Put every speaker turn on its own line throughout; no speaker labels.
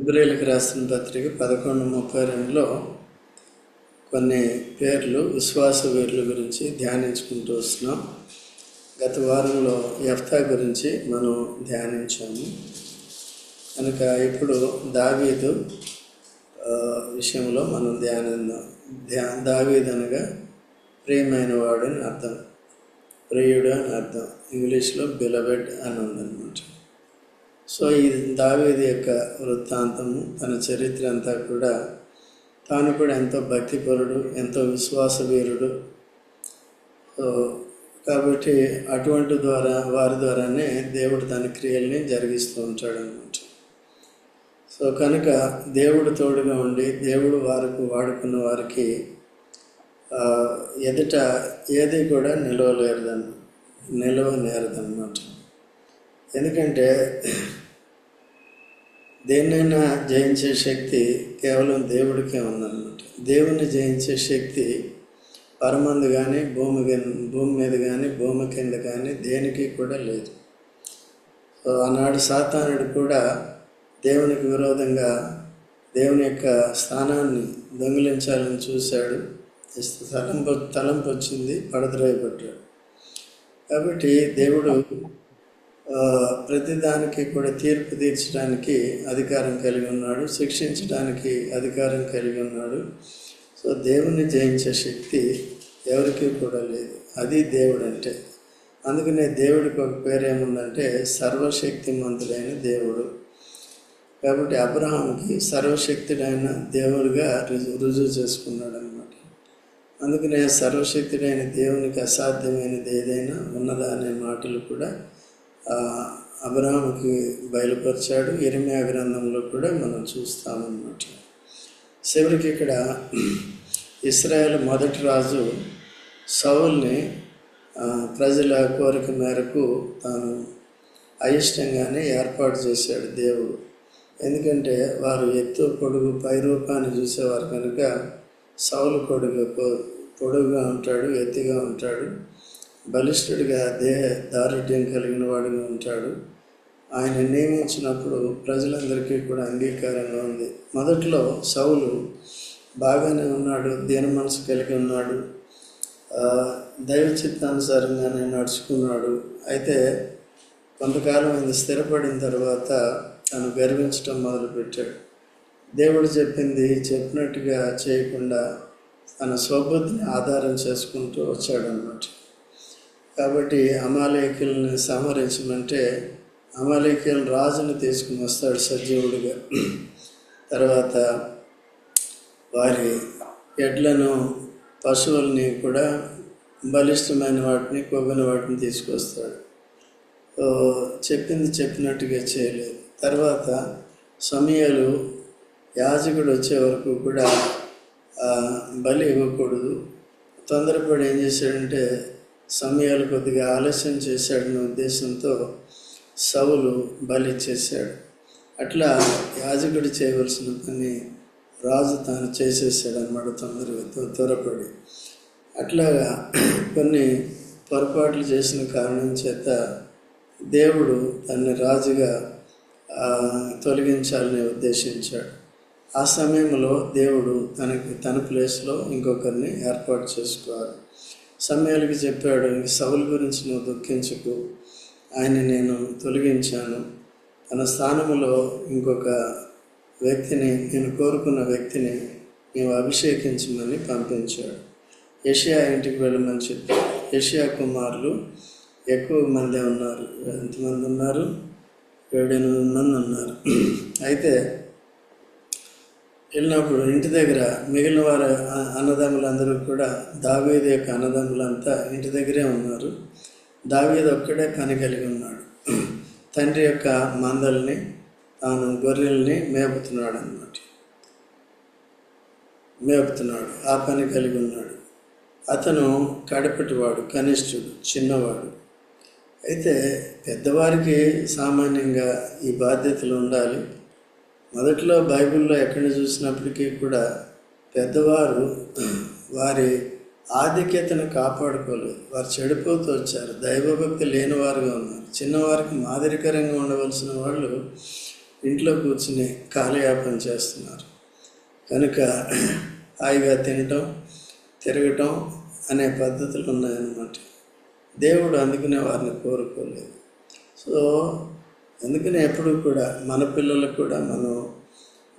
ఇబ్రేలకు రాసిన పత్రిక పదకొండు ముప్పై రెండులో కొన్ని పేర్లు విశ్వాస వేర్ల గురించి ధ్యానించుకుంటూ వస్తున్నాం. గత వారంలో ఎఫ్తా గురించి మనం ధ్యానించాము. కనుక ఇప్పుడు దావీదు విషయంలో మనం ధ్యానిద్దాం. ధ్యా దావీదు అనగా ప్రియమైన వాడు అని అర్థం. ప్రియుడు అని అర్థం. ఇంగ్లీష్లో బిలవెడ్ అని ఉందన్నమాట. సో ఈ దావేది యొక్క వృత్తాంతము తన చరిత్ర అంతా కూడా తాను కూడా ఎంతో భక్తిపరుడు ఎంతో విశ్వాసవీరుడు. సో కాబట్టి అటువంటి ద్వారా వారి ద్వారానే దేవుడు తన క్రియల్ని జరిగిస్తూ ఉంటాడు అనమాట సో కనుక దేవుడు తోడుగా ఉండి దేవుడు వారికి వాడుకున్న వారికి ఎదుట ఏది కూడా నిలవలేరుదన్న నిలవలేరదన్నమాట ఎందుకంటే దేన్నైనా జయించే శక్తి కేవలం దేవుడికే ఉందన్నమాట. దేవుని జయించే శక్తి పరమందు కానీ భూమి భూమి మీద కానీ భూమి కింద కానీ దేనికి కూడా లేదు. ఆనాడు సాతానుడు కూడా దేవునికి విరోధంగా దేవుని యొక్క స్థానాన్ని దొంగిలించాలని చూశాడు. తలంపు తలంపు వచ్చింది పడద్రోయబడ్డాడు. కాబట్టి దేవుడు ప్రతిదానికి కూడా తీర్పు తీర్చడానికి అధికారం కలిగి ఉన్నాడు శిక్షించడానికి అధికారం కలిగి ఉన్నాడు. సో దేవుణ్ణి జయించే శక్తి ఎవరికీ కూడా లేదు. అది దేవుడు అంటే అందుకనే దేవుడికి ఒక పేరు ఏముందంటే సర్వశక్తిమంతుడైన దేవుడు. కాబట్టి అబ్రహాంకి సర్వశక్తుడైన దేవుడిగా రుజు రుజువు చేసుకున్నాడు అనమాట అందుకనే సర్వశక్తుడైన దేవునికి అసాధ్యమైనది ఏదైనా ఉన్నదా అనే మాటలు కూడా ఆ, బయలుపరిచాడు. ఇరిమియా గ్రంథంలో కూడా మనం చూస్తామన్నమాట. చివరికి ఇక్కడ ఇస్రాయేల్ మొదటి రాజు సౌల్ని ప్రజల కోరిక మేరకు తాను అయిష్టంగానే ఏర్పాటు చేశాడు దేవుడు. ఎందుకంటే వారు ఎత్తు పొడుగు పై రూపాన్ని చూసేవారు కనుక సౌలు పొడుగు పొడుగుగా ఉంటాడు ఎత్తుగా ఉంటాడు. బలిష్ఠుడిగా దేహ దారుఢ్యం కలిగిన వాడిని ఉంటాడు. ఆయన నియమించినప్పుడు ప్రజలందరికీ కూడా అంగీకారంగా ఉంది. మొదట్లో సౌలు బాగానే ఉన్నాడు దీన మనసు కలిగి ఉన్నాడు దైవ చిత్తానుసారంగానే నడుచుకున్నాడు. అయితే కొంతకాలం ఆయన స్థిరపడిన తర్వాత తను గర్వించడం మొదలుపెట్టాడు. దేవుడు చెప్పింది చెప్పినట్టుగా చేయకుండా తన స్వబుద్ధిని ఆధారం చేసుకుంటూ వచ్చాడనమాట కాబట్టి అమాలేకుల్ని సంహరించమంటే అమాలేకుల రాజుని తీసుకుని వస్తాడు సజీవుడిగా తర్వాత వారి ఎడ్లను పశువుల్ని కూడా బలిష్టమైన వాటిని కొవ్విన వాటిని తీసుకొస్తాడు. చెప్పింది చెప్పినట్టుగా చేయలేదు. తర్వాత సమయాలు యాజకుడు వచ్చే వరకు కూడా బలి ఇవ్వకూడదు. తొందరపడి ఏం చేశాడంటే సమయాలు కొద్దిగా ఆలస్యం చేశాడనే ఉద్దేశంతో సవులు బలి చేశాడు. అట్లా యాజకుడు చేయవలసిన పని రాజు తాను చేసేసాడు అనమాట తొందరగా త్వరపడి. అట్లాగా కొన్ని పొరపాట్లు చేసిన కారణం చేత దేవుడు తన్ని రాజుగా తొలగించాలని ఉద్దేశించాడు. ఆ సమయంలో దేవుడు తనకి తన ప్లేస్లో ఇంకొకరిని ఏర్పాటు చేసుకోవాలి. సమయాలకి చెప్పాడు సౌలు గురించి నువ్వు దుఃఖించకు. ఆయన నేను తొలగించాను. తన స్థానంలో ఇంకొక వ్యక్తిని నేను కోరుకున్న వ్యక్తిని నీవు అభిషేకించమని పంపించాడు. ఏషియా ఇంటికి వెళ్ళమని చెప్పాడు ఏషియా కుమారులు ఎక్కువ మంది ఉన్నారు. ఎంతమంది ఉన్నారు? ఏడెనిమిది మంది ఉన్నారు. అయితే వెళ్ళినప్పుడు ఇంటి దగ్గర మిగిలిన వారి అన్నదమ్ములందరూ కూడా దావీదు యొక్క అన్నదమ్ములంతా ఇంటి దగ్గరే ఉన్నారు. దావీదు ఒక్కడే పని కలిగి ఉన్నాడు. తండ్రి యొక్క మందల్ని తాను గొర్రెల్ని మేపుతున్నాడు అన్నమాట మేపుతున్నాడు ఆ పని కలిగి ఉన్నాడు. అతను కడపటివాడు కనిష్ఠుడు చిన్నవాడు. అయితే పెద్దవారికి సామాన్యంగా ఈ బాధ్యతలు ఉండాలి. మొదట్లో బైబిల్లో ఎక్కడ చూసినప్పటికీ కూడా పెద్దవారు వారి ఆధిక్యతను కాపాడుకోలేదు. వారు చెడిపోతూ వచ్చారు. దైవభక్తి లేని వారుగా ఉన్నారు. చిన్నవారికి మాదిరికరంగా ఉండవలసిన వాళ్ళు ఇంట్లో కూర్చుని కాలయాపన చేస్తున్నారు. కనుక హాయిగా తినటం తిరగటం అనే పద్ధతులు ఉన్నాయన్నమాట. దేవుడు అందుకునే వారిని కోరుకోలేదు. సో అందుకనే ఎప్పుడు కూడా మన పిల్లలకు కూడా మనం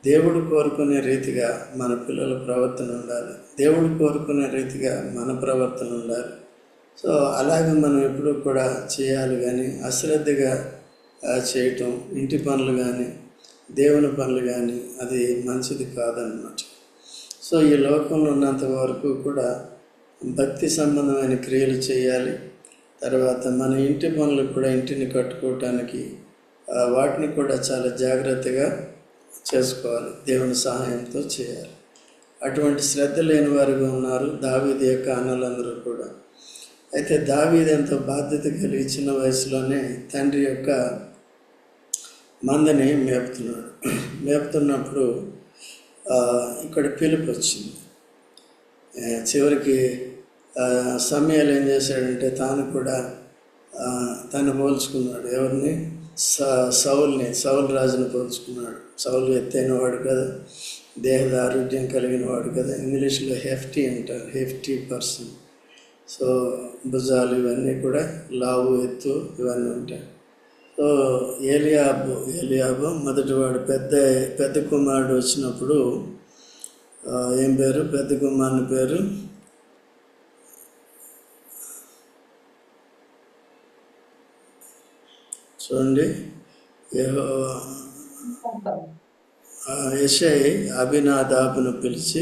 దేవుడు కోరుకునే రీతిగా మన పిల్లల ప్రవర్తన ఉండాలి. దేవుడు కోరుకునే రీతిగా మన ప్రవర్తన ఉండాలి. సో అలాగే మనం ఎప్పుడు కూడా చేయాలి కానీ అశ్రద్ధగా చేయటం ఇంటి పనులు కానీ దేవుని పనులు కానీ అది మంచిది కాదన్నమాట. సో ఈ లోకంలో ఉన్నంత వరకు కూడా భక్తి సంబంధమైన క్రియలు చేయాలి. తర్వాత మన ఇంటి పనులు కూడా ఇంటిని కట్టుకోవటానికి వాటిని కూడా చాలా జాగ్రత్తగా చేసుకోవాలి. దేవుని సహాయంతో చేయాలి. అటువంటి శ్రద్ధ లేని వారుగా ఉన్నారు దావీది యొక్క అన్నలందరూ కూడా. అయితే దావీది ఎంతో బాధ్యత కలిగి చిన్న వయసులోనే తండ్రి యొక్క మందని మేపుతున్నాడు. మేపుతున్నప్పుడు ఇక్కడ పిలుపు వచ్చింది. చివరికి సమయాలు ఏం చేశాడంటే తాను కూడా తను పోల్చుకున్నాడు. ఎవరిని? సౌల్ని సౌల్ రాజుని పోల్చుకున్నాడు. సౌలు ఎత్తైన వాడు కదా దేహ ఆరోగ్యం కలిగిన వాడు కదా. ఇంగ్లీష్లో హెఫ్టీ అంటారు హెఫ్టీ పర్సన్ సో భుజాలు ఇవన్నీ కూడా లావు ఎత్తు ఇవన్నీ ఉంటాయి. సో ఏలియాబు ఏలియాబు మొదటివాడు పెద్ద పెద్ద కుమారుడు వచ్చినప్పుడు ఏం పేరు? పెద్ద కుమారుని పేరు చూడండి యశై అభినాదాబును పిలిచి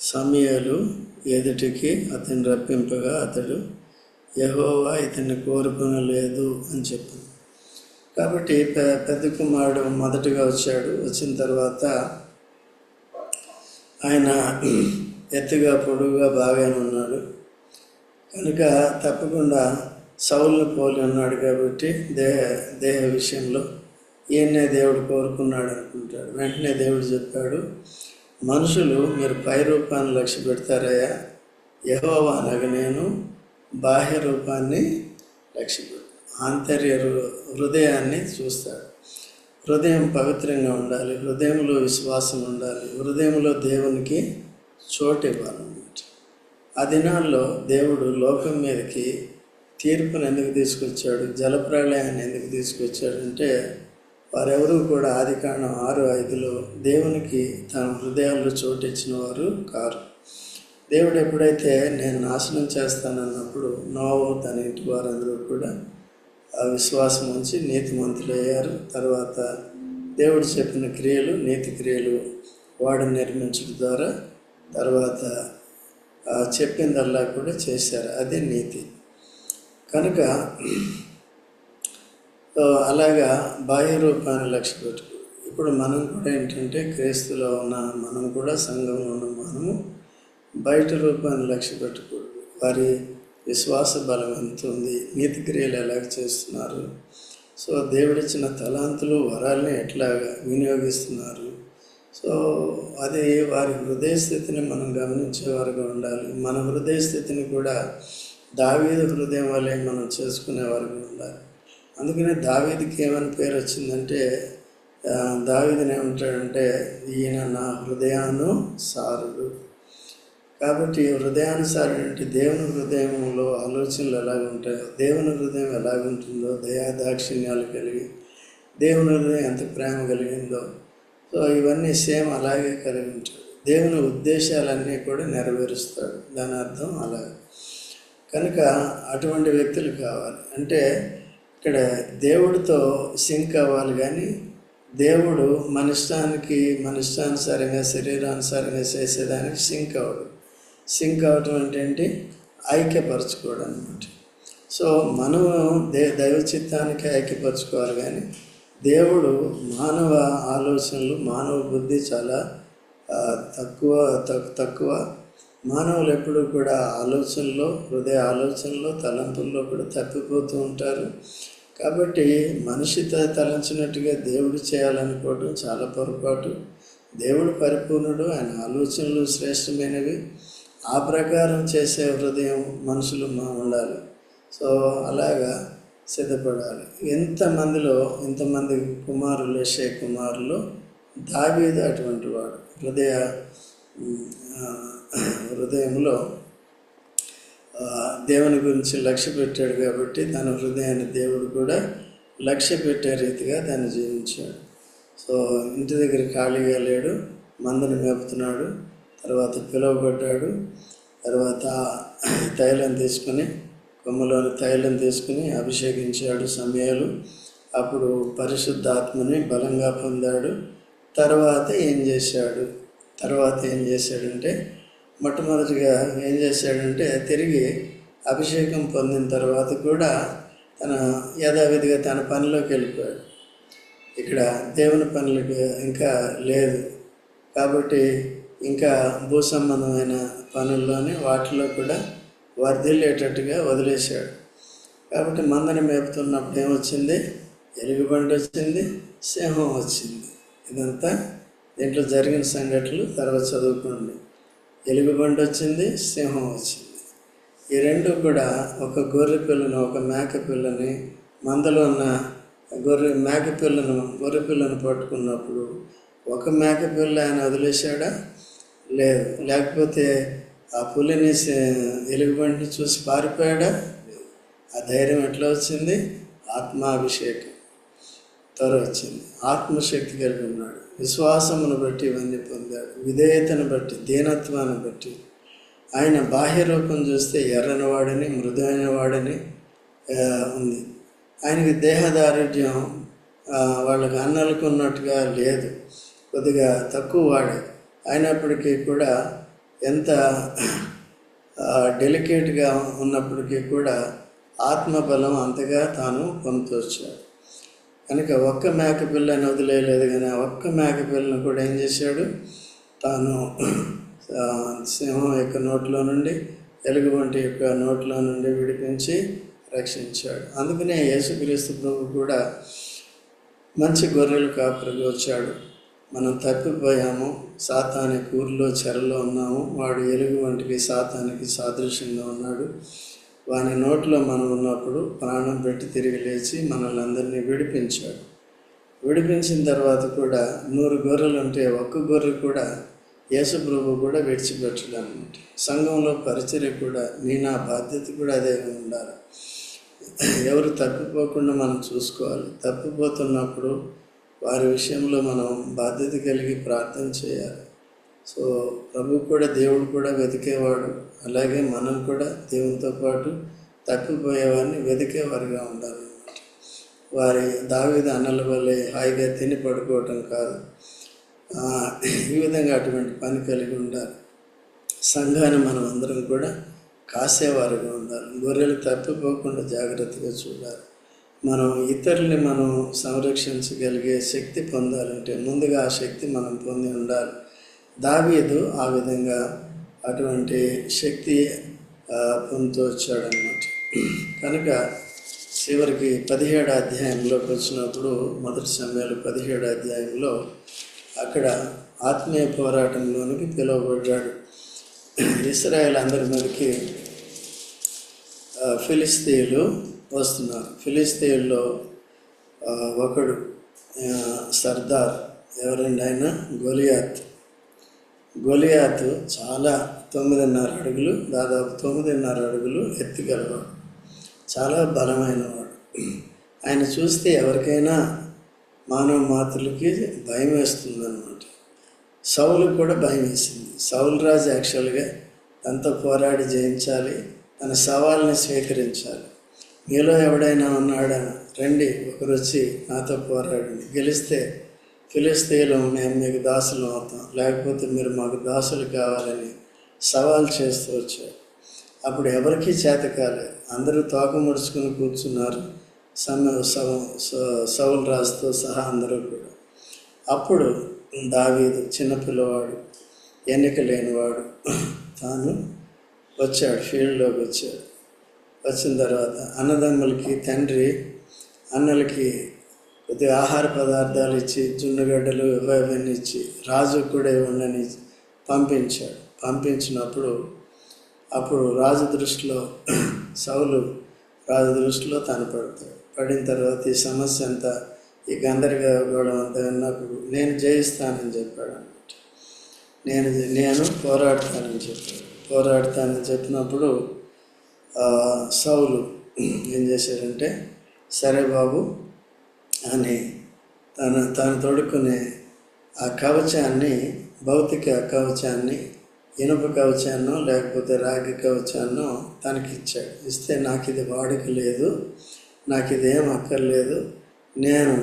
సమయలు ఎదుటికి అతన్ని రప్పింపగా అతడు యహోవా ఇతన్ని కోరుకునలేదు అని చెప్పింది కాబట్టి పె పెద్ద కుమారుడు మొదటగా వచ్చాడు. వచ్చిన తర్వాత ఆయన ఎత్తుగా పొడుగుగా బాగానే ఉన్నాడు. కనుక తప్పకుండా సౌల్ని పోలి ఉన్నాడు కాబట్టి దేహ దేహ విషయంలో ఈయన్నే దేవుడు కోరుకున్నాడు అనుకుంటాడు. వెంటనే దేవుడు చెప్పాడు మనుషులు మీరు పై రూపాన్ని లక్ష్య పెడతారయ్యా. యహోవా అనగా నేను బాహ్య రూపాన్ని లక్ష్య ఆంతర్య హృదయాన్ని చూస్తాడు. హృదయం పవిత్రంగా ఉండాలి హృదయంలో విశ్వాసం ఉండాలి హృదయంలో దేవునికి చోటు ఇవ్వాలన్నమాట. ఆ దినాల్లో దేవుడు లోకం మీదకి తీర్పును ఎందుకు తీసుకొచ్చాడు? జలప్రళయాన్ని ఎందుకు తీసుకొచ్చాడు? అంటే వారెవరూ కూడా ఆది కాండం ఆరు ఐదులో దేవునికి తన హృదయాల్లో చోటు ఇచ్చిన వారు కారు. దేవుడు ఎప్పుడైతే నేను నాశనం చేస్తానన్నప్పుడు నోవు తన ఇంటి వారందరూ కూడా ఆ విశ్వాసం ఉంచి నీతిమంతులు అయ్యారు. తర్వాత దేవుడు చెప్పిన క్రియలు నీతి క్రియలు వాడు నిర్మించడం ద్వారా తర్వాత చెప్పిందల్లా కూడా చేశారు. అదే నీతి. కనుక అలాగా బాహ్య రూపాన్ని లక్ష్య పెట్టుకో. ఇప్పుడు మనం కూడా ఏంటంటే క్రీస్తులో ఉన్న మనం కూడా సంఘంలో ఉన్న మనము బయట రూపాన్ని లక్ష్య పెట్టుకోడు వారి విశ్వాస బలం ఎంత ఉంది నీతి క్రియలు ఎలాగ చేస్తున్నారు సో దేవుడిచ్చిన తలాంతులు వరాల్ని ఎట్లాగా వినియోగిస్తున్నారు. సో అది వారి హృదయ స్థితిని మనం గమనించేవారుగా ఉండాలి. మన హృదయ స్థితిని కూడా దావీదు హృదయం వల్లే మనం చేసుకునేవారుగా ఉండాలి. అందుకనే దావీదికి ఏమని పేరు వచ్చిందంటే దావీదని ఏమంటాడంటే ఈయన నా హృదయాను సారుడు కాబట్టి హృదయానుసారం అంటే దేవుని హృదయంలో ఆలోచనలు ఎలాగ ఉంటాయో దేవుని హృదయం ఎలాగుంటుందో దయా దాక్షిణ్యాలు కలిగి దేవుని హృదయం ఎంత ప్రేమ కలిగిందో సో ఇవన్నీ సేమ్ అలాగే కలిగి ఉంటాడు. దేవుని ఉద్దేశాలన్నీ కూడా నెరవేరుస్తాడు. దాని అర్థం అలాగే. కనుక అటువంటి వ్యక్తులు కావాలి. అంటే ఇక్కడ దేవుడితో సింక్ అవ్వాలి కానీ దేవుడు మన ఇష్టానికి మన ఇష్టానుసారంగా శరీరానుసారంగా చేసేదానికి సింక్ అవడు సింక్ అవటం అంటే ఏంటి? ఐక్యపరచుకోవడం అనమాట సో మనం దే దైవ చిత్తానికి ఐక్యపరచుకోవాలి కానీ దేవుడు మానవ ఆలోచనలు మానవ బుద్ధి చాలా తక్కువ తక్కువ మానవులు ఎప్పుడూ కూడా ఆలోచనలో హృదయ ఆలోచనలో తలంపుల్లో కూడా తప్పిపోతూ ఉంటారు. కాబట్టి మనిషి తలంచినట్టుగా దేవుడు చేయాలనుకోవడం చాలా పొరపాటు. దేవుడు పరిపూర్ణుడు ఆయన ఆలోచనలు శ్రేష్టమైనవి. ఆ ప్రకారం చేసే హృదయం మనుషులు మా ఉండాలి. సో అలాగా సిద్ధపడాలి. ఎంతమందిలో ఇంతమంది కుమారులు షే కుమారులు దావీదు అటువంటి వాడు హృదయ హృదయంలో దేవుని గురించి లక్ష్య పెట్టాడు కాబట్టి తన హృదయాన్ని దేవుడు కూడా లక్ష్య పెట్టే రీతిగా దాన్ని జీవించాడు. సో ఇంటి దగ్గర ఖాళీగా లేడు మందని మేపుతున్నాడు తర్వాత పిలువబడ్డాడు తర్వాత తైలం తీసుకుని కొమ్మలోని తైలం తీసుకుని అభిషేకించాడు సమయాలు. అప్పుడు పరిశుద్ధాత్మని బలంగా పొందాడు. తర్వాత ఏం చేశాడు? తర్వాత ఏం చేశాడంటే మొట్టమొదటిగా ఏం చేశాడంటే తిరిగి అభిషేకం పొందిన తర్వాత కూడా తన యథావిధిగా తన పనిలోకి వెళ్ళిపోయాడు. ఇక్కడ దేవుని పనులకు ఇంకా లేదు. కాబట్టి ఇంకా భూ సంబంధమైన పనుల్లోనే వాటిలో కూడా వర్ధిల్లేటట్టుగా వదిలేశాడు. కాబట్టి మందని మేపుతున్నప్పుడు ఏమొచ్చింది? ఎలుగుబండి వచ్చింది సింహం వచ్చింది. ఇదంతా దీంట్లో జరిగిన సంఘటనలు తర్వాత చదువుకోండి. ఎలుగుబండి వచ్చింది సింహం వచ్చింది. ఈ రెండు కూడా ఒక గొర్రె పిల్లను ఒక మేక పిల్లని మందలో ఉన్న గొర్రె మేక పిల్లను గొర్రె పిల్లను పట్టుకున్నప్పుడు ఒక మేక పిల్ల ఆయన వదిలేశాడా? లేదు. లేకపోతే ఆ పులిని స- ఎలుగుబంటిని చూసి పారిపోయాడా? ఆ ధైర్యం ఎట్లా వచ్చింది? ఆత్మాభిషేకం. త్వర వచ్చింది. ఆత్మశక్తి కలిగి ఉన్నాడు. విశ్వాసమును బట్టి ఇవన్నీ పొందాడు. విధేయతను బట్టి దీనత్వాన్ని బట్టి. ఆయన బాహ్య రూపం చూస్తే ఎర్రని వాడని మృదువైన వాడని ఉంది. ఆయనకి దేహదారుఢ్యం వాళ్ళకి అన్నలకు ఉన్నట్టుగా లేదు. కొద్దిగా తక్కువ వాడే. అయినప్పటికీ కూడా ఎంత డెలికేట్గా ఉన్నప్పటికీ కూడా ఆత్మబలం అంతగా తాను పొందుతొచ్చాడు కనుక ఒక్క మేక పిల్లని వదిలేయలేదు కానీ ఆ ఒక్క మేక పిల్లను కూడా ఏం చేశాడు? తాను సింహం యొక్క నోట్లో నుండి ఎలుగుబంటి యొక్క నోట్లో నుండి విడిపించి రక్షించాడు. అందుకనే యేసుక్రీస్తు ప్రభు కూడా మంచి గొర్రెలు కాపరికి వచ్చాడు. మనం తప్పిపోయాము సాతాని కూరులో చెరలో ఉన్నాము వాడు ఎలుగు వంటికి సాతానికి సాదృశ్యంగా ఉన్నాడు. వాని నోట్లో మనం ఉన్నప్పుడు ప్రాణం పెట్టి తిరిగి లేచి మనల్ని అందరినీ విడిపించాడు. విడిపించిన తర్వాత కూడా నూరు గొర్రెలు ఉంటే ఒక్క గొర్రె కూడా యేసుప్రభు కూడా విడిచిపెట్టడు అనమాట సంఘంలో పరిచర్య కూడా నీ నా బాధ్యత కూడా అదే ఉండాలి. ఎవరు తప్పిపోకుండా మనం చూసుకోవాలి. తప్పిపోతున్నప్పుడు వారి విషయంలో మనం బాధ్యత కలిగి ప్రార్థన చేయాలి. సో ప్రభు కూడా దేవుడు కూడా వెతికేవాడు. అలాగే మనం కూడా దేవునితో పాటు తప్పిపోయేవారిని వెతికేవారుగా ఉండాలి. వారి దావిద అన్నల వల్లే హాయిగా తిని పడుకోవటం కాదు. ఈ విధంగా అటువంటి పని కలిగి ఉండాలి. సంఘాన్ని మనం అందరం కూడా కాసేవారుగా ఉండాలి. గొర్రెలు తప్పిపోకుండా జాగ్రత్తగా చూడాలి. మనం ఇతరుల్ని మనం సంరక్షించగలిగే శక్తి పొందాలంటే ముందుగా ఆ శక్తి మనం పొంది ఉండాలి. దావీదు ఆ విధంగా అటువంటి శక్తి ఆ, పొందుతూ వచ్చాడనమాట కనుక చివరికి పదిహేడు అధ్యాయంలోకి వచ్చినప్పుడు మొదటి సమయాలు పదిహేడు అధ్యాయంలో అక్కడ ఆత్మీయ పోరాటంలోనికి పిలువబడ్డాడు. ఇస్రాయేల్ అందరి మీదకి ఫిలిస్తీన్లు వస్తున్నారు. ఫిలిస్తీన్లో ఒకడు సర్దార్ ఎవరండి ఆయన? గొలియాత్. గొలియాతు చాలా తొమ్మిదిన్నర అడుగులు దాదాపు తొమ్మిదిన్నర అడుగులు ఎత్తుగలవాడు చాలా బలమైనవాడు. ఆయన చూస్తే ఎవరికైనా మానవ మాతృలకి భయం వేస్తుంది అనమాట సౌలు కూడా భయం వేసింది. సౌలు రాజు యాక్చువల్గా తనతో పోరాడి జయించాలి తన సవాల్ని స్వీకరించాలి. మీలో ఎవడైనా ఉన్నాడా? రండి ఒకరు వచ్చి నాతో పోరాడండి. గెలిస్తే ఫిలిస్తీన్లు మేము మీకు దాసులు అవుతాం లేకపోతే మీరు మాకు దాసులు కావాలని సవాల్ చేస్తూ వచ్చారు. అప్పుడు ఎవరికీ చేత కాలేదు. అందరూ తోక ముడుచుకుని కూర్చున్నారు. సమ సౌ- సౌలు రాజుతో సహా అందరూ కూడా. అప్పుడు దావీదు చిన్నపిల్లవాడు ఎన్నిక లేనివాడు తాను వచ్చాడు ఫీల్డ్లోకి వచ్చాడు. వచ్చిన తర్వాత అన్నదమ్ములకి తండ్రి అన్నలకి కొద్దిగా ఆహార పదార్థాలు ఇచ్చి జున్నుగడ్డలు ఇవన్నీ ఇచ్చి రాజు కూడా ఇవ్వండి పంపించాడు. పంపించినప్పుడు అప్పుడు రాజు దృష్టిలో సౌలు రాజు దృష్టిలో తను పడతాడు. పడిన తర్వాత ఈ సమస్య అంతా ఈ గందరగోళం అంతా విన్నప్పుడు నేను జయిస్తానని చెప్పాడు అనమాట నేను నేను పోరాడతానని చెప్పాడు. పోరాడతానని చెప్పినప్పుడు సౌలు ఏం చేశారంటే సరే బాబు అని తను తాను తొడుక్కునే ఆ కవచాన్ని భౌతిక కవచాన్ని ఇనుప కవచాన్నో లేకపోతే రాగి కవచాన్నో తనకి ఇచ్చాడు ఇస్తే నాకు ఇది వాడుక లేదు నాకు ఇది ఏం అక్కర్లేదు నేను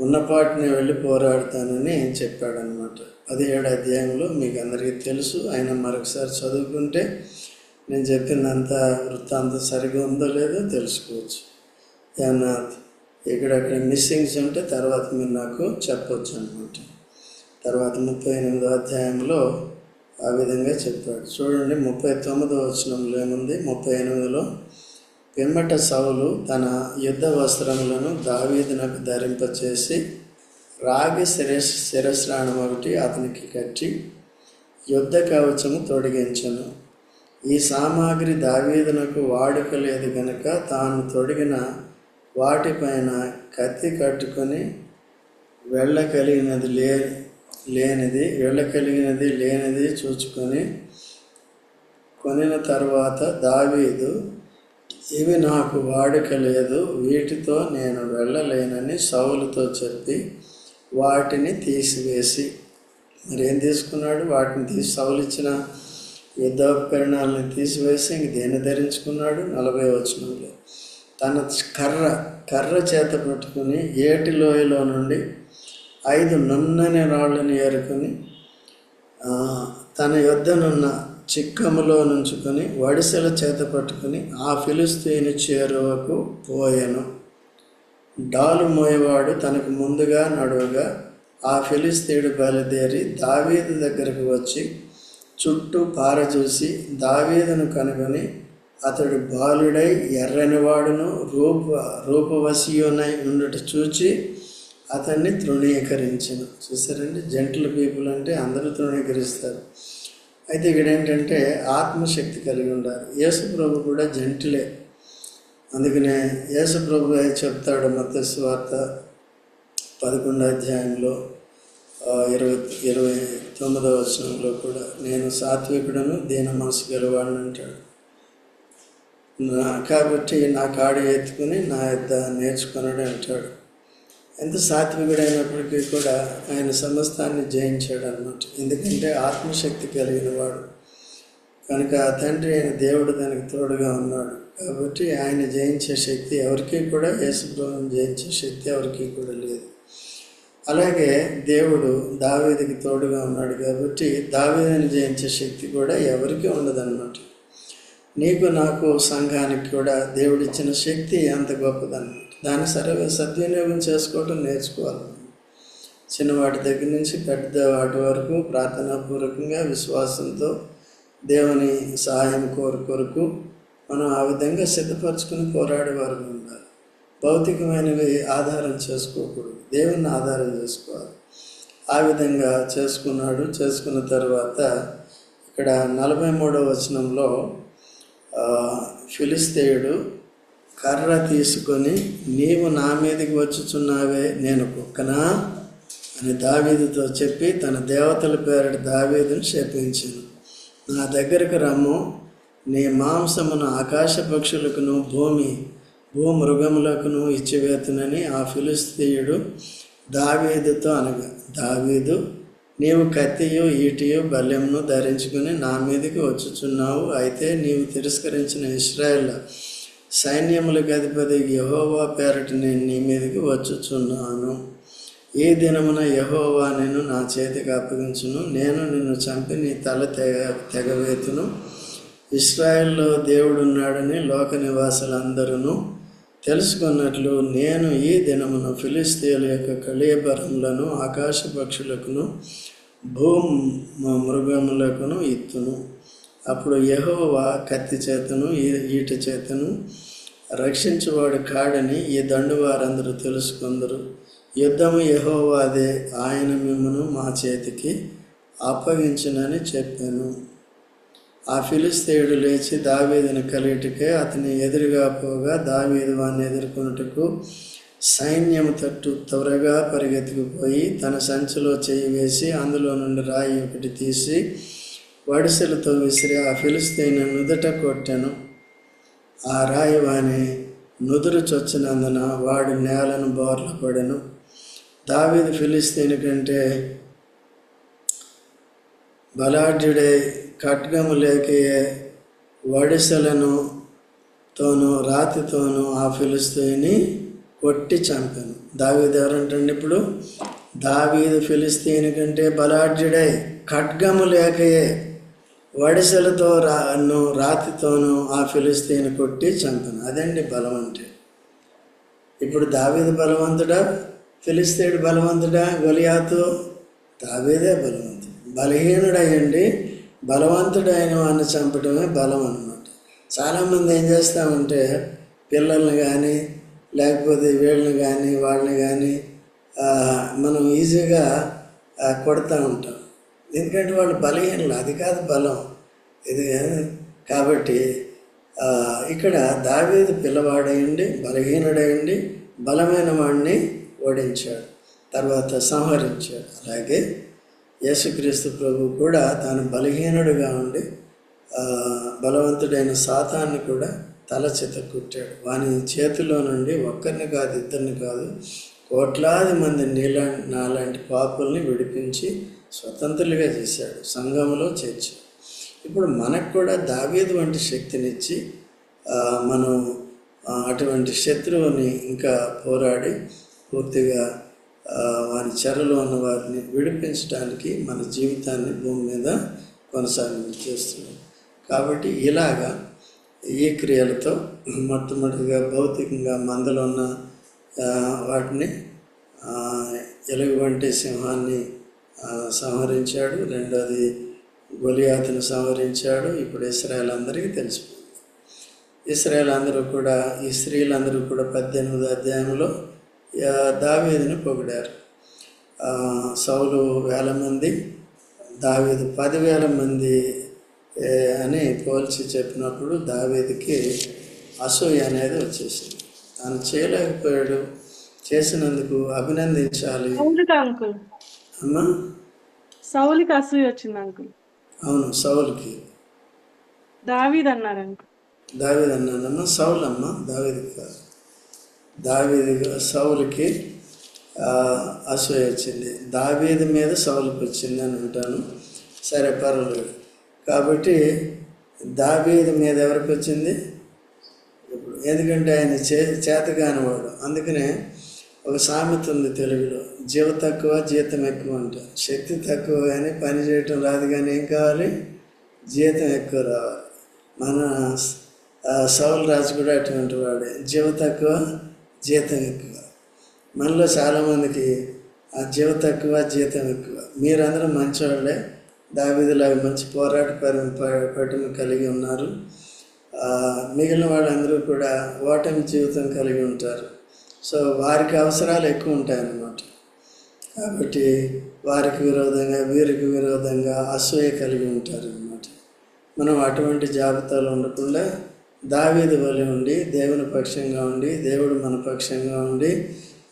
ఉన్నపాటిని వెళ్ళి పోరాడతానని చెప్పాడనమాట పదిహేడు అధ్యాయంలో మీకు అందరికీ తెలుసు ఆయన మరొకసారి చదువుకుంటే నేను చెప్పినంత వృత్తాంతం సరిగా ఉందో లేదో తెలుసుకోవచ్చు. ఏమన్నా ఇక్కడక్కడ మిస్సింగ్స్ ఉంటే తర్వాత మీరు నాకు చెప్పొచ్చు అనమాట తర్వాత ముప్పై ఎనిమిదో అధ్యాయంలో ఆ విధంగా చెప్పాడు. చూడండి ముప్పై తొమ్మిదో వచనంలో ఏముంది? ముప్పై ఎనిమిదిలో పిమ్మట సౌలు తన యుద్ధ వస్త్రములను దావీదునకు ధరింపచేసి రాగి శిరస్ శిరస్రాణం ఒకటి అతనికి కట్టి యుద్ధ కవచము తొడిగించను. ఈ సామాగ్రి దావీదునకు వాడుక లేదు గనుక తాను తొడిగిన వాటిపైన కత్తి కట్టుకొని వెళ్ళగలిగినది లే లేనిది వెళ్ళగలిగినది లేనిది చూచుకొని కొనిన తర్వాత దావీదు ఇవి నాకు వాడుక లేదు వీటితో నేను వెళ్ళలేనని సౌలుతో చెప్పి వాటిని తీసివేసి మరి ఏం తీసుకున్నాడు? వాటిని తీసి సౌలు ఇచ్చిన యుద్ధోపకరణాలను తీసివేసి ఇంక దేన్ని ధరించుకున్నాడు? నలభై వచనంలో. తన కర్ర కర్ర చేత పట్టుకుని ఏటి లోయలో నుండి ఐదు నున్నని రాళ్ళని ఏరుకొని తన యొద్దనున్న చిక్కములో నుంచుకొని వడిసెల చేత పట్టుకుని ఆ ఫిలిస్తీని చేరువకు పోయెను. డాలు మోయవాడు తనకు ముందుగా నడువగా ఆ ఫిలిస్తీయుడు బయలుదేరి దావీదు దగ్గరకు వచ్చి చుట్టూ పారచూసి దావీదును కనుగొని అతడు బాలుడై ఎర్రనివాడును రూప రూపవశీయునై ఉండుట చూచి అతన్ని తృణీకరించను. చూసారండి జంటల పీపుల్ అంటే అందరూ తృణీకరిస్తారు. అయితే ఇక్కడ ఏంటంటే ఆత్మశక్తి కలిగి ఉండాలి. యేసుప్రభు కూడా జంటిలే. అందుకనే యేసుప్రభు చెప్తాడు? మత్స్వార్త పదకొండో అధ్యాయంలో ఇరవై ఇరవై తొమ్మిదవ వచనంలో కూడా నేను సాత్వికుడను దీన మనసు గెలవాడిని అంటాడు. కాబట్టి నా కాడు ఎత్తుకుని నా యొద్ద నేర్చుకున్నాడు అంటాడు. ఎంత సాత్వికుడైనప్పటికీ కూడా ఆయన సమస్తాన్ని జయించాడు అనమాట ఎందుకంటే ఆత్మశక్తి కలిగిన వాడు. కనుక ఆ తండ్రి ఆయన దేవుడు దానికి తోడుగా ఉన్నాడు. కాబట్టి ఆయన జయించే శక్తి ఎవరికీ కూడా యేసుప్రభుని జయించే శక్తి ఎవరికీ కూడా లేదు. అలాగే దేవుడు దావేదికి తోడుగా ఉన్నాడు కాబట్టి దావేదిని జయించే శక్తి కూడా ఎవరికీ ఉండదన్నమాట. నీకు నాకు సంఘానికి కూడా దేవుడిచ్చిన శక్తి ఎంత గొప్పదన్నమాట దాన్ని సరే సద్వినియోగం చేసుకోవటం నేర్చుకోవాలి. చిన్నవాటి దగ్గర నుంచి పెద్ద వాటి వరకు ప్రార్థనాపూర్వకంగా విశ్వాసంతో దేవుని సహాయం కోరు కొరకు మనం ఆ విధంగా సిద్ధపరచుకుని పోరాడే వారు ఉండాలి. భౌతికమైనవి ఆధారం చేసుకోకూడదు. దేవుని ఆధారం చేసుకోవాలి. ఆ విధంగా చేసుకున్నాడు. చేసుకున్న తర్వాత ఇక్కడ నలభై మూడవ వచనంలో ఫిలిస్తేయుడు కర్ర తీసుకొని నీవు నా మీదకి వచ్చుచున్నావే నేను కుక్కనా? అని దావీదుతో చెప్పి తన దేవతల పేరటి దావీదును శపించాను. నా దగ్గరకు రమ్ము నీ మాంసమును ఆకాశ పక్షులకును భూమి భూమృగములకును ఇచ్చివేతునని ఆ ఫిలిస్తీయుడు దావీదుతో అనగా దావీదు నీవు కత్తియు ఈటియు బల్యమును ధరించుకుని నా మీదకి వచ్చుచున్నావు. అయితే నీవు తిరస్కరించిన ఇస్రాయేల్ సైన్యములకు అధిపతి యహోవా పేరట నేను నీ మీదకి వచ్చుచున్నాను. ఈ దినమున యహోవా నేను నా చేతికి అప్పగించును. నేను నిన్ను చంపి నీ తల తెగ తెగవేతును. ఇస్రాయల్లో దేవుడున్నాడని లోక నివాసులందరూ తెలుసుకున్నట్లు నేను ఈ దినమున ఫిలిస్తీన్ల యొక్క కళీభరములను ఆకాశ పక్షులకును భూ మృగములకును ఇత్తును. అప్పుడు యహోవా కత్తి చేతను ఈ- ఈట చేతను రక్షించువాడు కాడని ఈ దండు వారందరూ తెలుసుకుందరు. యుద్ధము యహోవాదే ఆయన మిమ్మను మా చేతికి అప్పగించునని చెప్పాను. ఆ ఫిలిస్తీయుడు లేచి దావీదుని కలిటికే అతని ఎదురుగా పోగా దావీదు వాన్ని ఎదుర్కొనుటకు సైన్యము తట్టు త్వరగా పరిగెత్తుకుపోయి తన సంచిలో చేయి వేసి అందులో నుండి రాయి ఒకటి తీసి వడిసెలతో విసిరి ఆ ఫిలిస్తీన్ నుదుట కొట్టెను. ఆ రాయి వాని నుదురు చొచ్చినందున వాడు నేలను బోర్ల పడెను దావీదు ఫిలిస్తీన్ కంటే బలాఢ్యుడై ఖడ్గము లేకయే వడిసెలను తోను రాతితోను ఆ ఫిలిస్తీని కొట్టి చంపాను. దావీదు ఎవరంటండి ఇప్పుడు? దావీదు ఫిలిస్తీని కంటే బలాఢ్యుడై ఖడ్గము లేకయే వడిసెలతో రాను రాతితోను ఆ ఫిలిస్తీని కొట్టి చంపాను. అదండి బలం అంటే. ఇప్పుడు దావీదు బలవంతుడా? ఫిలిస్తీడు బలవంతుడా? గొలియాతు? దావీదే బలవంతుడు. బలహీనుడయ్యండి. బలవంతుడైన వాడిని చంపడమే బలం అన్నమాట. చాలామంది ఏం చేస్తామంటే పిల్లల్ని కానీ లేకపోతే వీళ్ళని కానీ వాళ్ళని కానీ మనం ఈజీగా కొడతా ఉంటాం. ఎందుకంటే వాళ్ళు బలహీనలు అది కాదు బలం. ఇది కాబట్టి ఇక్కడ దావేది పిల్లవాడయండి బలహీనుడయండి బలమైన వాడిని ఓడించాడు తర్వాత సంహరించాడు. అలాగే యేసుక్రీస్తు ప్రభు కూడా తాను బలహీనుడుగా ఉండి బలవంతుడైన సాతాన్ని కూడా తల చేత కుట్టాడు. వాని చేతిలో నుండి ఒక్కరిని కాదు ఇద్దరిని కాదు కోట్లాది మంది నీలా నాలాంటి పాపుల్ని విడిపించి స్వతంత్రులుగా చేశాడు సంఘంలో చేర్చాడు. ఇప్పుడు మనకు కూడా దావీదు వంటి శక్తినిచ్చి మనం అటువంటి శత్రువుని ఇంకా పోరాడి పూర్తిగా వారి చెరలో ఉన్న వారిని విడిపించడానికి మన జీవితాన్ని భూమి మీద కొనసాగింపు చేస్తున్నాం కాబట్టి ఇలాగా ఈ క్రియలతో మొట్టమొదటిగా భౌతికంగా మందలో ఉన్న వాటిని ఎలుగుబంటి సింహాన్ని సంహరించాడు. రెండోది గొలియాతను సంహరించాడు. ఇప్పుడు ఇస్రాయల్ అందరికీ తెలిసిపోయింది. ఇస్రాయల్ అందరూ కూడా ఈ స్త్రీలందరూ కూడా పద్దెనిమిది అధ్యాయంలో దావీదుని పొగిడారు. సౌలు వేల మంది దావీదు పదివేల మంది అని పోల్చి చెప్పినప్పుడు దావీదుకి అసూయ అనేది వచ్చేసింది. తాను చేయలేకపోయాడు చేసినందుకు అభినందించాలి. అమ్మా?
సౌలికి అసూయ వచ్చింది అంకుల్.
అవును సౌలుకి.
దావీద్ అన్నారు అంకుల్.
దావీదు అన్నానమ్మా సౌలు అమ్మ దావీది కాదు. దావీది సౌలుకి అసూయ వచ్చింది దావీది మీద సౌలుకి వచ్చింది అని అంటాను. సరే పర్వాలేదు. కాబట్టి దావీది మీద ఎవరికి వచ్చింది? ఇప్పుడు ఎందుకంటే ఆయన చే చేతగానివాడు అందుకనే ఒక సామెత ఉంది తెలుగులో. జీవ తక్కువ జీతం ఎక్కువ అంట. శక్తి తక్కువ కానీ పని చేయటం రాదు కానీ ఏం కావాలి? జీతం ఎక్కువ రావాలి. మన ఆ, రాజు కూడా అటువంటి వాడే. జీవ తక్కువ జీతం ఎక్కువ. మనలో చాలామందికి ఆ జీవ తక్కువ జీతం ఎక్కువ. మీరందరూ మంచివాళ్ళే దావిదిలాగా మంచి పోరాట పరి పటిమ కలిగి ఉన్నారు. మిగిలిన వాళ్ళందరూ కూడా ఓటమి జీవితం కలిగి ఉంటారు. సో వారికి అవసరాలు ఎక్కువ ఉంటాయన్నమాట. కాబట్టి వారికి విరోధంగా వీరికి విరోధంగా అసూయ కలిగి ఉంటారు అన్నమాట మనం అటువంటి జాబితాలో ఉండకుండా దావీదు వలె ఉండి దేవుని పక్షంగా ఉండి దేవుడు మన పక్షంగా ఉండి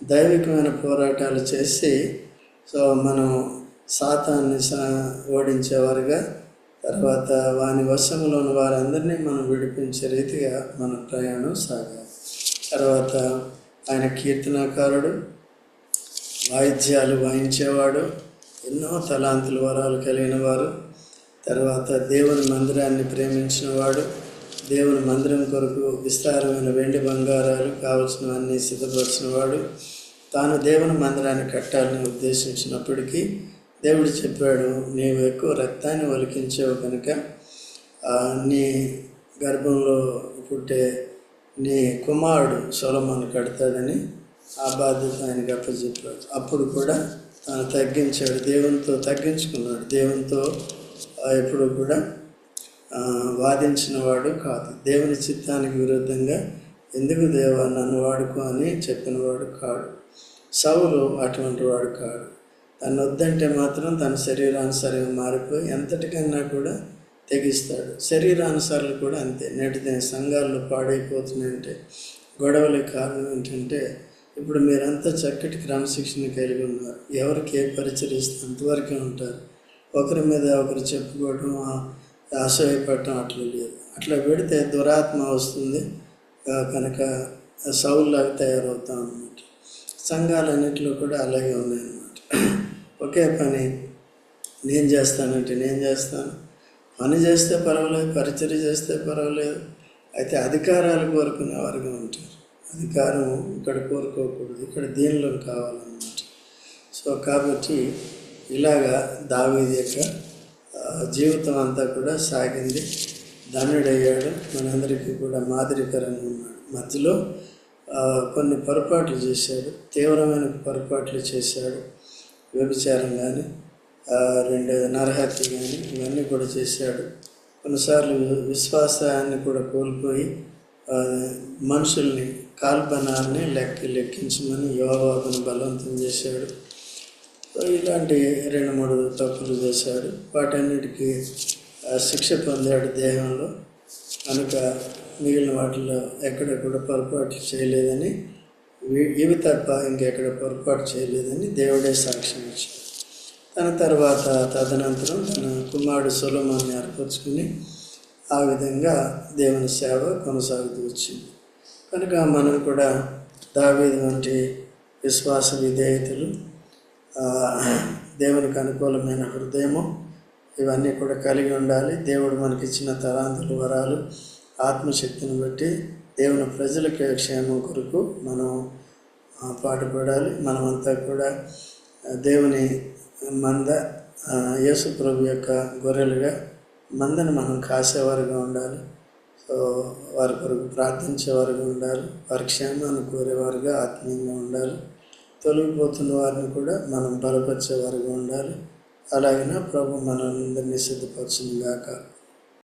దైవికమైన పోరాటాలు చేసి సో మనం సాతాన్ని ఓడించేవారుగా తర్వాత వాని వశంలో ఉన్న వారందరినీ మనం విడిపించే రీతిగా మన ప్రయాణం సాగాలి. తర్వాత ఆయన కీర్తనాకారుడు వాయిద్యాలు వాయించేవాడు ఎన్నో తలాంతుల వరాలు కలిగిన వారు తర్వాత దేవుని మందిరాన్ని ప్రేమించిన వాడు దేవుని మందిరం కొరకు విస్తారమైన వెండి బంగారాలు కావలసినవన్నీ సిద్ధపరిచిన వాడు తాను దేవుని మందిరాన్ని కట్టాలని ఉద్దేశించినప్పటికీ దేవుడు చెప్పాడు నీవు ఎక్కువ రక్తాన్ని ఒలికించావు కనుక నీ గర్భంలో పుట్టే నీ కుమారుడు సొలమను కడతాడని ఆ బాధ్యత ఆయనకి అప్పచెప్పాడు అప్పుడు కూడా తాను తగ్గించాడు దేవునితో తగ్గించుకున్నాడు దేవునితో ఎప్పుడు కూడా వాదించిన వాడు కాదు. దేవుని చిత్తానికి విరుద్ధంగా ఎందుకు దేవ నన్ను వాడుకో అని చెప్పినవాడు కాడు. సౌలు అటువంటి వాడు కాడు. తను వద్దంటే మాత్రం తన శరీరానుసరంగా మారిపోయి ఎంతటికన్నా కూడా తెగిస్తాడు. శరీరానుసారాలు కూడా అంతే. నేటి దిన సంఘాల్లో పాడైపోతున్నాయంటే గొడవలకి కారణం ఏంటంటే ఇప్పుడు మీరంతా చక్కటి క్రమశిక్షణ కలిగి ఉన్నారు. ఎవరికి ఏ పరిచరిస్తే అంతవరకే ఉంటారు. ఒకరి మీద ఒకరు చెప్పుకోవడం ఆ- అట్లా లేదు అట్లా పెడితే దురాత్మ వస్తుంది. కనుక సౌల్లాగా తయారవుతాం అన్నమాట. సంఘాలన్నింటిలో కూడా అలాగే ఉన్నాయన్నమాట. ఒకే పని నేను చేస్తానంటే నేను చేస్తాను. పని చేస్తే పర్వాలేదు పరిచర్య చేస్తే పర్వాలేదు. అయితే అధికారాలు కోరుకునే వారుగా ఉంటారు. అధికారం ఇక్కడ కోరుకోకూడదు ఇక్కడ దీనిలో కావాలన్నమాట. సో కాబట్టి ఇలాగా దావీది యొక్క జీవితం అంతా కూడా సాగింది. ధనుడయ్యాడు మనందరికీ కూడా మాదిరికరంగా ఉన్నాడు. మధ్యలో కొన్ని పొరపాట్లు చేశాడు. తీవ్రమైన పొరపాట్లు చేశాడు. వ్యభిచారం కానీ రెండు నరహత్య కానీ ఇవన్నీ కూడా చేశాడు. కొన్నిసార్లు విశ్వాసాన్ని కూడా కోల్పోయి మనుషుల్ని కాల్పనాన్ని లెక్క లెక్కించమని యోగాను బలవంతం చేశాడు. ఇలాంటి రెండు మూడు తప్పులు చేశాడు. వాటన్నిటికీ శిక్ష పొందాడు దేహంలో. కనుక మిగిలిన వాటిలో ఎక్కడ కూడా పొరపాట్లు చేయలేదని ఇవి తప్ప ఇంకెక్కడ పొరపాటు చేయలేదని దేవుడే సాక్ష్యం ఇచ్చాడు. తన తర్వాత తదనంతరం తన కుమారుడు సులమాన్ని ఏర్పరచుకుని ఆ విధంగా దేవుని సేవ కొనసాగుతూ వచ్చింది. కనుక మనం కూడా దావీదు వంటి విశ్వాస విధేయతలు దేవునికి అనుకూలమైన హృదయము ఇవన్నీ కూడా కలిగి ఉండాలి. దేవుడు మనకిచ్చిన తలాంతులు వరాలు ఆత్మశక్తిని బట్టి దేవుని ప్రజలకు క్షేమం కొరకు మనం పాటుపడాలి. మనమంతా కూడా దేవుని మంద యేసు ప్రభు యొక్క గొర్రెలుగా మందని మనం కాసేవారుగా ఉండాలి. సో వారి కొరకు ప్రార్థించేవారుగా ఉండాలి. వారి క్షేమాన్ని కోరేవారుగా ఆత్మీయంగా ఉండాలి. తొలగిపోతున్న వారిని కూడా మనం బలపరిచేవారుగా ఉండాలి. అలాగే ప్రభు మనందరినీ సిద్ధపరచును